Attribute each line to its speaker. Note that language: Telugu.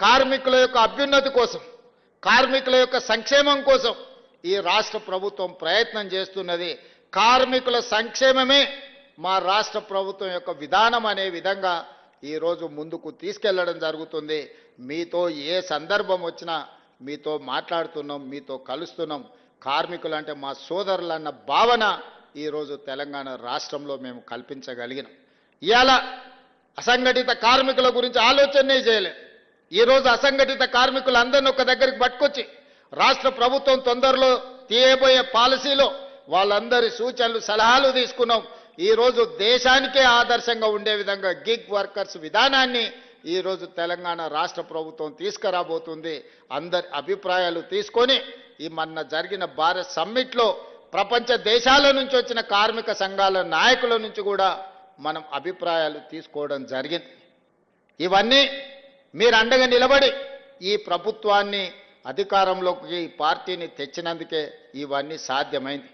Speaker 1: కార్మికుల యొక్క అభ్యున్నతి కోసం కార్మికుల యొక్క సంక్షేమం కోసం ఈ రాష్ట్ర ప్రభుత్వం ప్రయత్నం చేస్తున్నది. కార్మికుల సంక్షేమమే మా రాష్ట్ర ప్రభుత్వం యొక్క విధానం అనే విధంగా ఈరోజు ముందుకు తీసుకెళ్ళడం జరుగుతుంది. మీతో ఏ సందర్భం వచ్చినా మీతో మాట్లాడుతున్నాం మీతో కలుస్తున్నాం. కార్మికులు అంటే మా సోదరులన్న భావన ఈరోజు తెలంగాణ రాష్ట్రంలో మేము కల్పించగలిగినాం. ఇవాళ అసంఘటిత కార్మికుల గురించి ఆలోచనే చేయలేదు. ఈరోజు అసంఘటిత కార్మికులందరినీ ఒక దగ్గరికి పట్టుకొచ్చి రాష్ట్ర ప్రభుత్వం తొందరలో తీయబోయే పాలసీలో వాళ్ళందరి సూచనలు సలహాలు తీసుకున్నాం. ఈరోజు దేశానికే ఆదర్శంగా ఉండే విధంగా గిగ్ వర్కర్స్ విధానాన్ని ఈరోజు తెలంగాణ రాష్ట్ర ప్రభుత్వం తీసుకురాబోతుంది. అందరి అభిప్రాయాలు తీసుకొని ఈ మొన్న జరిగిన భారత్ సమ్మిట్లో ప్రపంచ దేశాల నుంచి వచ్చిన కార్మిక సంఘాల నాయకుల నుంచి కూడా మనం అభిప్రాయాలు తీసుకోవడం జరిగింది. ఇవన్నీ మీరు అండగా నిలబడి ఈ ప్రభుత్వాన్ని అధికారంలోకి ఈ పార్టీని తెచ్చినందుకే ఇవన్నీ సాధ్యమైంది.